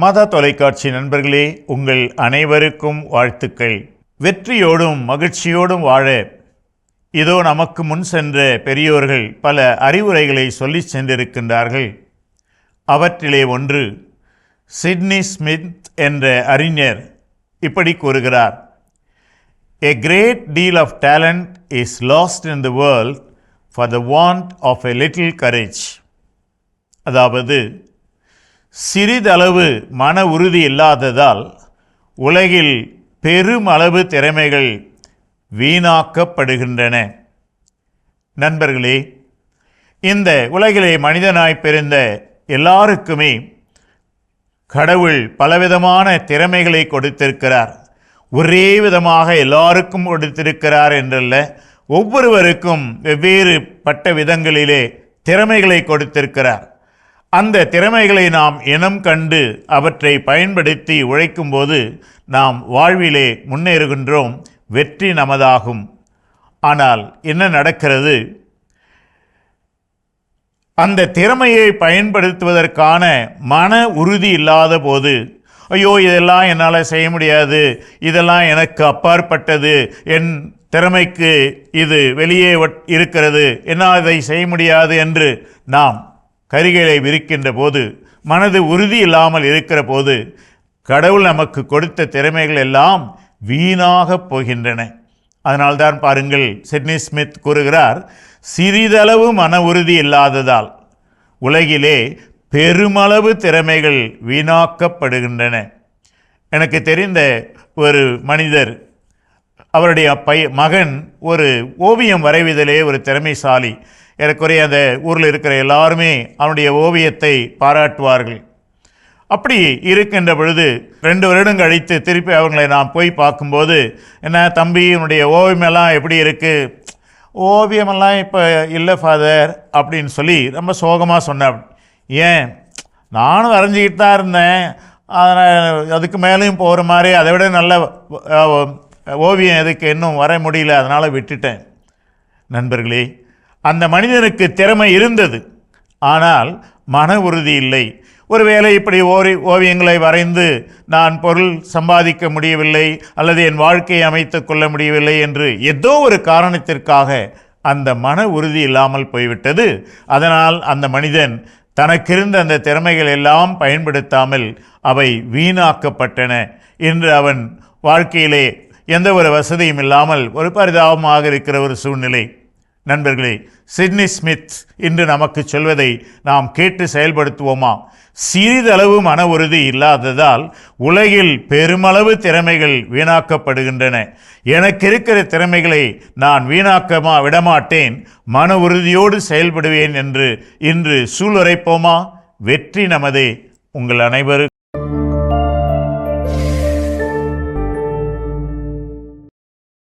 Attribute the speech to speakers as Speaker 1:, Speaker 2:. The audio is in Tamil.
Speaker 1: மத தொலைக்காட்சி நண்பர்களே உங்கள் அனைவருக்கும் வாழ்த்துக்கள். வெற்றியோடும் மகிழ்ச்சியோடும் வாழ இதோ நமக்கு முன் சென்ற பெரியோர்கள் பல அறிவுரைகளை சொல்லிச் சென்றிருக்கின்றார்கள். அவற்றிலே ஒன்று சிட்னி ஸ்மித் என்ற அறிஞர் இப்படி கூறுகிறார் a great deal of talent is lost in the world for the want of a little courage அதாவது சிறிதளவு மன உறுதி இல்லாததால் உலகில் பெருமளவு திறமைகள் வீணாக்கப்படுகின்றன. நண்பர்களே இந்த உலகிலே மனிதனாய் பிறந்த எல்லாருக்குமே கடவுள் பலவிதமான திறமைகளை கொடுத்திருக்கிறார். ஒரே விதமாக எல்லாருக்கும் கொடுத்திருக்கிறார் என்றல்ல ஒவ்வொருவருக்கும் வெவ்வேறு பட்ட விதங்களிலே திறமைகளை கொடுத்திருக்கிறார். அந்த திறமைகளை நாம் இனம் கண்டு அவற்றை பயன்படுத்தி உழைக்கும்போது நாம் வாழ்விலே முன்னேறுகின்றோம் வெற்றி நமதாகும். ஆனால் என்ன நடக்கிறது? அந்த திறமையை பயன்படுத்துவதற்கான மன உறுதி இல்லாத போது ஐயோ இதெல்லாம் என்னால் செய்ய முடியாது இதெல்லாம் எனக்கு அப்பாற்பட்டது என் திறமைக்கு இது வெளியே இருக்கிறது என்னால் இதை செய்ய முடியாது என்று நாம் கரிகளை விரிக்கின்ற போது மனது உறுதி இல்லாமல் இருக்கிற போது கடவுள் நமக்கு கொடுத்த திறமைகள் எல்லாம் வீணாகப் போகின்றன. அதனால்தான் பாருங்கள் சிட்னி ஸ்மித் கூறுகிறார் சிறிதளவு மன உறுதி இல்லாததால் உலகிலே பெருமளவு திறமைகள் வீணாக்கப்படுகின்றன. எனக்கு தெரிந்த ஒரு மனிதர் அவருடைய பை மகன் ஒரு ஓவியம் வரைவதிலே ஒரு திறமைசாலி ஏறக்குறைய அந்த ஊரில் இருக்கிற எல்லாருமே அவனுடைய ஓவியத்தை பாராட்டுவார்கள். அப்படி இருக்கின்ற பொழுது ரெண்டு வருடம் கழித்து திருப்பி அவங்களை நான் போய் பார்க்கும்போது என்ன தம்பி உன்னுடைய ஓவியமெல்லாம் எப்படி இருக்குது ஓவியமெல்லாம் இப்போ இல்லை ஃபாதர் அப்படின்னு சொல்லி ரொம்ப சோகமாக சொன்னேன். ஏன்? நானும் வரைஞ்சிக்கிட்டு தான் இருந்தேன். அதனால் அதுக்கு மேலேயும் போகிற மாதிரி அதை விட நல்ல ஓவியம் எதுக்கு இன்னும் வர முடியல அதனால் விட்டுட்டேன். நண்பர்களே அந்த மனிதனுக்கு திறமை இருந்தது. ஆனால் மன உறுதி இல்லை. ஒருவேளை இப்படி ஓரி ஓவியங்களை வரைந்து நான் பொருள் சம்பாதிக்க முடியவில்லை அல்லது என் வாழ்க்கையை அமைத்து கொள்ள முடியவில்லை என்று ஏதோ ஒரு காரணத்திற்காக அந்த மன உறுதி இல்லாமல் போய்விட்டது. அதனால் அந்த மனிதன் தனக்கிருந்த அந்த திறமைகள் எல்லாம் பயன்படுத்தாமல் அவை வீணாக்கப்பட்டன என்று அவன் வாழ்க்கையிலே எந்த ஒரு வசதியும் இல்லாமல் ஒரு பரிதாபமாக இருக்கிற ஒரு சூழ்நிலை. நண்பர்களே சிட்னி ஸ்மித் இன்று நமக்கு சொல்வதை நாம் கேட்டு செயல்படுத்துவோமா? சிறிதளவு மன உறுதி இல்லாததால் உலகில் பெருமளவு திறமைகள் வீணாக்கப்படுகின்றன. எனக்கு இருக்கிற திறமைகளை நான் வீணாக்கமா விடமாட்டேன். மன உறுதியோடு செயல்படுவேன் என்று இன்று சூளுரைப்போமா? வெற்றி நமதே. உங்கள் அனைவரும்